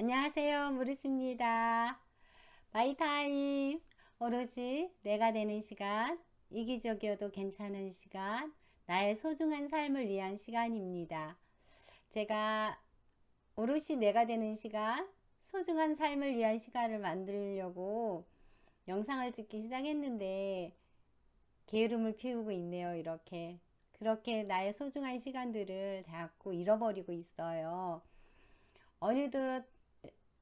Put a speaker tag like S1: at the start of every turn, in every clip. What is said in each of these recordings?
S1: 안녕하세요. 무르스입니다. 마이타임. 오로지 내가 되는 시간, 이기적이어도 괜찮은 시간, 나의 소중한 삶을 위한 시간입니다. 제가 오롯이 내가 되는 시간, 소중한 삶을 위한 시간을 만들려고 영상을 찍기 시작했는데 게으름을 피우고 있네요. 이렇게. 그렇게 나의 소중한 시간들을 자꾸 잃어버리고 있어요. 어느덧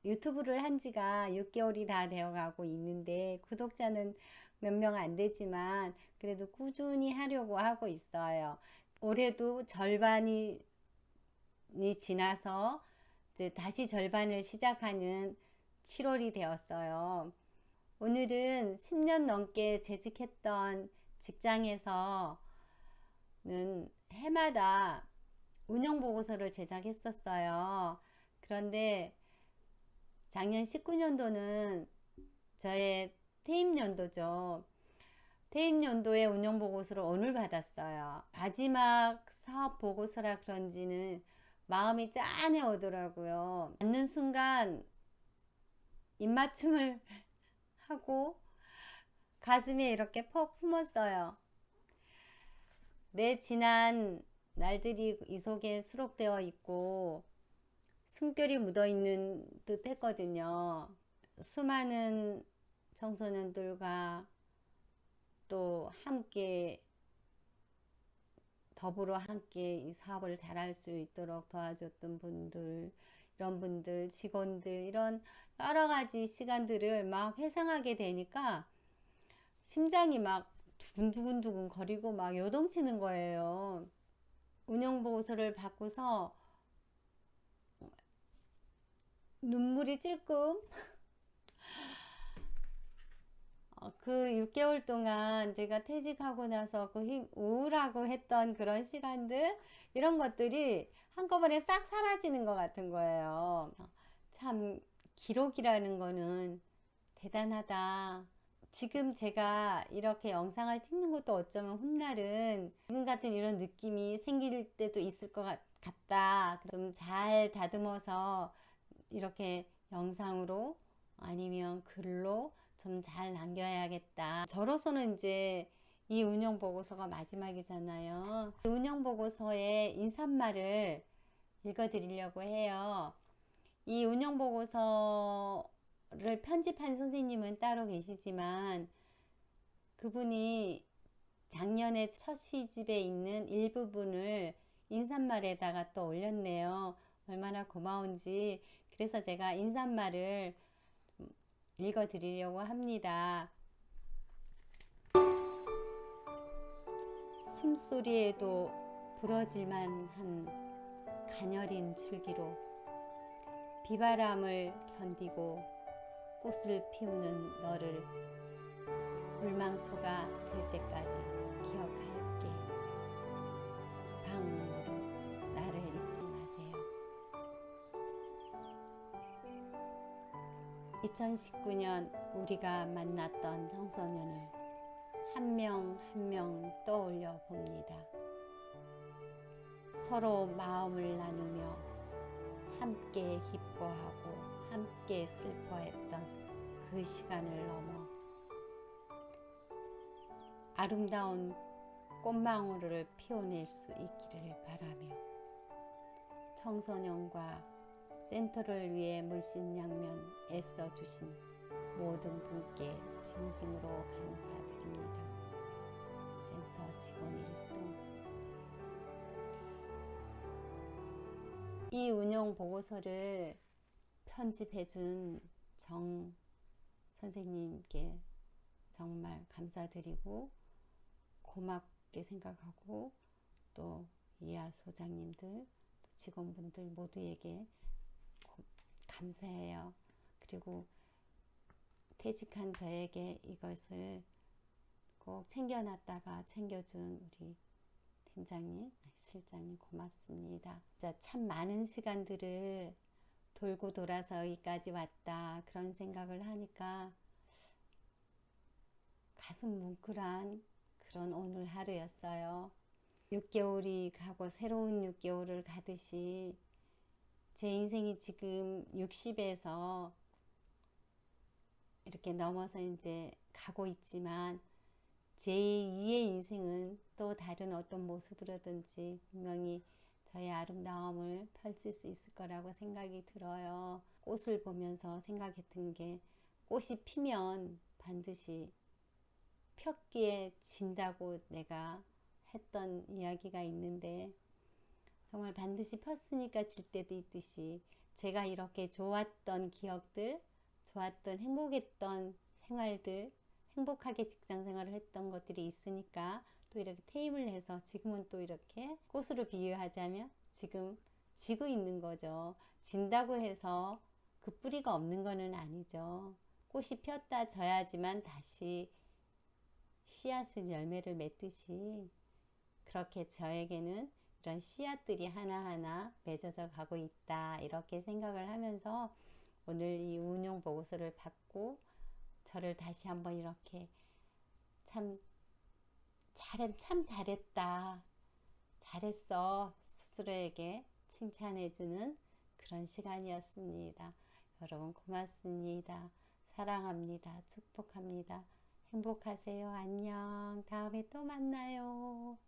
S1: 유튜브를 한 지가 6개월이 다 되어 가고 있는데 구독자는 몇 명 안 되지만 그래도 꾸준히 하려고 하고 있어요. 올해도 절반이 지나서 이제 다시 절반을 시작하는 7월이 되었어요. 오늘은 10년 넘게 재직했던 직장에서는 해마다 운영 보고서를 제작했었어요. 그런데 작년 19년도는 저의 퇴임 연도죠. 퇴임 연도의 운영 보고서를 오늘 받았어요. 마지막 사업 보고서라 그런지는 마음이 짠해 오더라고요. 받는 순간 입맞춤을 하고 가슴에 이렇게 퍽 품었어요. 내 지난 날들이 이 속에 수록되어 있고 숨결이 묻어 있는 듯 했거든요. 수많은 청소년들과 또 함께 더불어 함께 이 사업을 잘할 수 있도록 도와줬던 분들, 이런 분들, 직원들, 이런 여러 가지 시간들을 막 회상하게 되니까 심장이 막 두근두근두근 거리고 막 요동치는 거예요. 운영보고서를 받고서 눈물이 찔끔 어, 그 6개월 동안 제가 퇴직하고 나서 그 힘, 우울하고 했던 그런 시간들, 이런 것들이 한꺼번에 싹 사라지는 것 같은 거예요. 참, 기록이라는 거는 대단하다. 지금 제가 이렇게 영상을 찍는 것도 어쩌면 훗날은 지금 같은 이런 느낌이 생길 때도 있을 것 같다. 좀 잘 다듬어서 이렇게 영상으로 아니면 글로 좀 잘 남겨야겠다. 저로서는 이제 이 운영 보고서가 마지막이잖아요. 운영 보고서의 인사말을 읽어 드리려고 해요. 이 운영 보고서를 편집한 선생님은 따로 계시지만 그분이 작년에 첫 시집에 있는 일부분을 인사말에다가 또 올렸네요. 얼마나 고마운지. 그래서 제가 인사말을 읽어 드리려고 합니다. 숨소리에도 부러질만 한 가녀린 줄기로 비바람을 견디고 꽃을 피우는 너를 물망초가 될 때까지 기억할게. 2019년 우리가 만났던 청소년을 한 명 한 명 떠올려 봅니다. 서로 마음을 나누며 함께 기뻐하고 함께 슬퍼했던 그 시간을 넘어 아름다운 꽃망울을 피워낼 수 있기를 바라며 청소년과 센터를 위해 물심양면 애써 주신 모든 분께 진심으로 감사드립니다. 센터 직원 일동 이 운영 보고서를 편집해 준 정 선생님께 정말 감사드리고 고맙게 생각하고 또 이하 소장님들 직원분들 모두에게 감사해요. 그리고 퇴직한 저에게 이것을 꼭 챙겨놨다가 챙겨준 우리 팀장님, 실장님 고맙습니다. 진짜 참 많은 시간들을 돌고 돌아서 여기까지 왔다 그런 생각을 하니까 가슴 뭉클한 그런 오늘 하루였어요. 6개월이 가고 새로운 6개월을 가듯이 제 인생이 지금 60에서 이렇게 넘어서 이제 가고 있지만 제 2의 인생은 또 다른 어떤 모습으로든지 분명히 저의 아름다움을 펼칠 수 있을 거라고 생각이 들어요. 꽃을 보면서 생각했던 게 꽃이 피면 반드시 폈기에 진다고 내가 했던 이야기가 있는데 정말 반드시 폈으니까 질 때도 있듯이 제가 이렇게 좋았던 기억들, 좋았던 행복했던 생활들, 행복하게 직장 생활을 했던 것들이 있으니까 또 이렇게 테이블 해서 지금은 또 이렇게 꽃으로 비유하자면 지금 지고 있는 거죠. 진다고 해서 그 뿌리가 없는 거는 아니죠. 꽃이 폈다 져야지만 다시 씨앗을 열매를 맺듯이 그렇게 저에게는 이런 씨앗들이 하나하나 맺어져 가고 있다. 이렇게 생각을 하면서 오늘 이 운용 보고서를 받고 저를 다시 한번 이렇게 참 잘했 참 잘했다. 잘했어. 스스로에게 칭찬해 주는 그런 시간이었습니다. 여러분 고맙습니다. 사랑합니다. 축복합니다. 행복하세요. 안녕. 다음에 또 만나요.